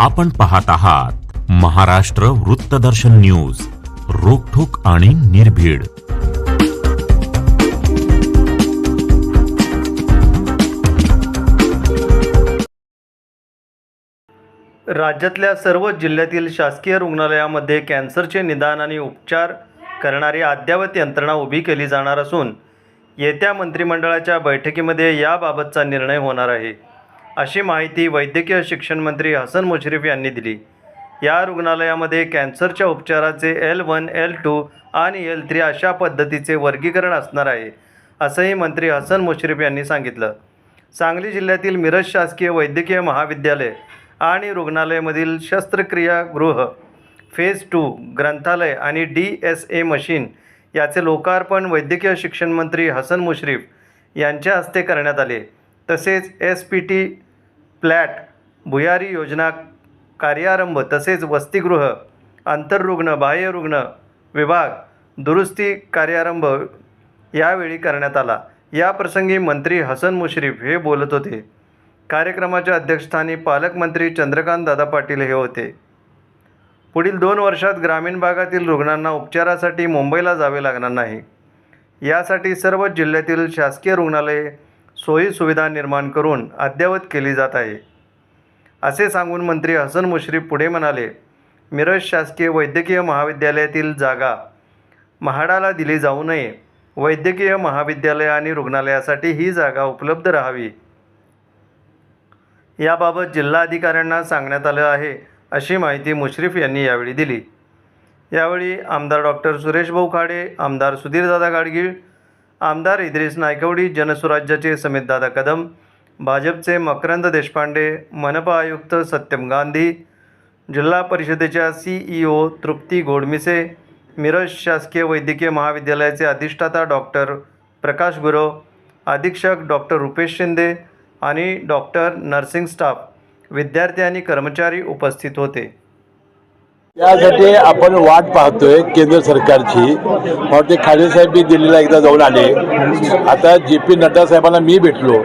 आपण पाहत आहात महाराष्ट्र वृत्तदर्शन न्यूज रोखोक आणि निर्भीड. राज्यातल्या सर्व जिल्ह्यातील शासकीय रुग्णालयामध्ये कॅन्सरचे निदान आणि उपचार करणारी अद्ययावत यंत्रणा उभी केली जाणार असून येत्या मंत्रिमंडळाच्या बैठकीमध्ये याबाबतचा निर्णय होणार आहे. अशी माहिती वैद्यकीय शिक्षण मंत्री हसन मुश्रीफ यांनी दिली. या रुग्णालयामध्ये कॅन्सरच्या उपचाराचे एल वन एल टू आणि एल थ्री अशा पद्धतीचे वर्गीकरण असणार आहे असंही मंत्री हसन मुश्रीफ यांनी सांगितलं. सांगली जिल्ह्यातील मिरज शासकीय वैद्यकीय महाविद्यालय आणि रुग्णालयामधील शस्त्रक्रियागृह फेज टू ग्रंथालय आणि डी एस ए मशीन याचे लोकार्पण वैद्यकीय शिक्षण मंत्री हसन मुश्रीफ यांच्या हस्ते करण्यात आले. तसेच एस पी टी प्लॅट भुयारी योजना कार्यारंभ तसेच वसतिगृह आंतररुग्ण बाह्यरुग्ण विभाग दुरुस्ती कार्यारंभ यावेळी करण्यात आला. या प्रसंगी मंत्री हसन मुश्रीफ हे बोलत होते. कार्यक्रमाच्या अध्यक्षस्थानी पालकमंत्री चंद्रकांत दादा पाटील हे होते. पुढील दोन वर्षात ग्रामीण भागातील रुग्णांना उपचारासाठी मुंबईला जावे लागणार नाही. यासाठी सर्व जिल्ह्यातील शासकीय रुग्णालये सोयीसुविधा निर्माण करून अद्ययावत केली जात आहे. असे सांगून मंत्री हसन मुश्रीफ पुढे म्हणाले मिरज शासकीय वैद्यकीय महाविद्यालयातील जागा म्हाडाला दिली जाऊ नये. वैद्यकीय महाविद्यालय आणि रुग्णालयासाठी ही जागा उपलब्ध राहावी. याबाबत जिल्हाधिकाऱ्यांना सांगण्यात आलं आहे अशी माहिती मुश्रीफ यांनी यावेळी दिली. यावेळी आमदार डॉक्टर सुरेश भाऊ खाडे आमदार सुधीरदादा गाडगीळ आमदार इद्रिस नायकवडी जनसुराज्याचे समितदादा कदम भाजपचे मकरंद देशपांडे मनपा आयुक्त सत्यम गांधी जिल्हा परिषदेच्या C E O Trupti Godmise Miraj शासकीय वैद्यकीय महाविद्यालयाचे अधिष्ठाता डॉक्टर प्रकाश गुरव अधीक्षक डॉक्टर रुपेश शिंदे आणि डॉक्टर नर्सिंग स्टाफ विद्यार्थी आणि कर्मचारी उपस्थित होते. यासाठी आपण वाट पाहतोय केंद्र सरकारची. मग ते खाडे साहेब बी दिल्लीला एकदा जाऊन आले. आता जे पी नड्डा साहेबांना मी भेटलो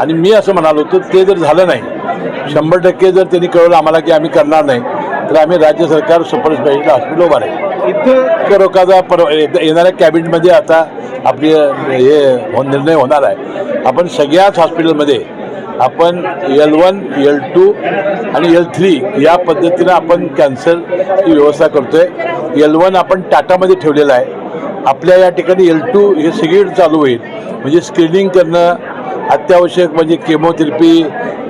आणि मी असं म्हणालो होतो ते जर झालं नाही शंभर टक्के जर त्यांनी कळवलं आम्हाला की आम्ही करणार नाही तर आम्ही राज्य सरकार सुपर स्पेशालिटी हॉस्पिटल उभारेल इथं रोखाचा पर येणाऱ्या कॅबिनेटमध्ये आता आपली हे हो- निर्णय होणार आहे. आपण सगळ्याच हॉस्पिटलमध्ये आपण एल वन एल टू आणि एल थ्री या पद्धतीनं आपण कॅन्सरची व्यवस्था करतो आहे एल वन आपण टाटामध्ये ठेवलेलं आहे. आपल्या या ठिकाणी एल टू हे सिगरेट चालू होईल. म्हणजे स्क्रीनिंग करणं अत्यावश्यक म्हणजे केमोथेरपी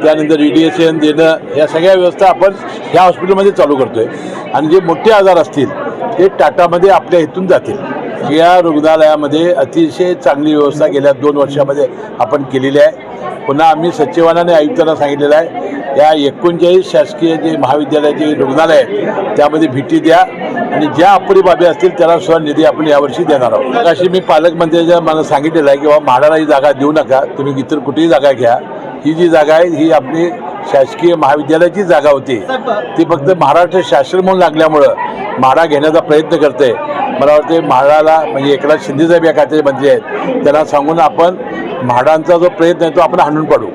त्यानंतर रेडिएशन देणं या सगळ्या व्यवस्था आपण ह्या हॉस्पिटलमध्ये चालू करतो आहे आणि जे मोठे आजार असतील ते टाटामध्ये आपल्या इथून जातील. या रुग्णालयामध्ये अतिशय चांगली व्यवस्था गेल्या दोन वर्षामध्ये आपण केलेली आहे. पुन्हा आम्ही सचिवानाने आयुक्तांना सांगितलेलं आहे या एकोणचाळीस शासकीय जे महाविद्यालयाचे रुग्णालय आहेत त्यामध्ये भेटी द्या आणि ज्या अपुरी बाबी असतील त्याला सुद्धा निधी आपण यावर्षी देणार आहोत. अशी मी पालकमंत्र्यांच्या मला सांगितलेलं आहे की बाबा म्हाडाला ही जागा देऊ नका तुम्ही इतर कुठेही जागा घ्या. ही जी जागा आहे ही आपली शासकीय महाविद्यालयाची जागा होती. ती फक्त महाराष्ट्र शासन म्हणून लागल्यामुळं म्हाडा घेण्याचा प्रयत्न करते मला वाटते म्हाडाला म्हणजे एकनाथ शिंदेसाहेब या खात्याचे मंत्री आहेत. त्यांना सांगून आपण म्हाडांचा जो प्रयत्न आहे तो आपण हाणून पाडू.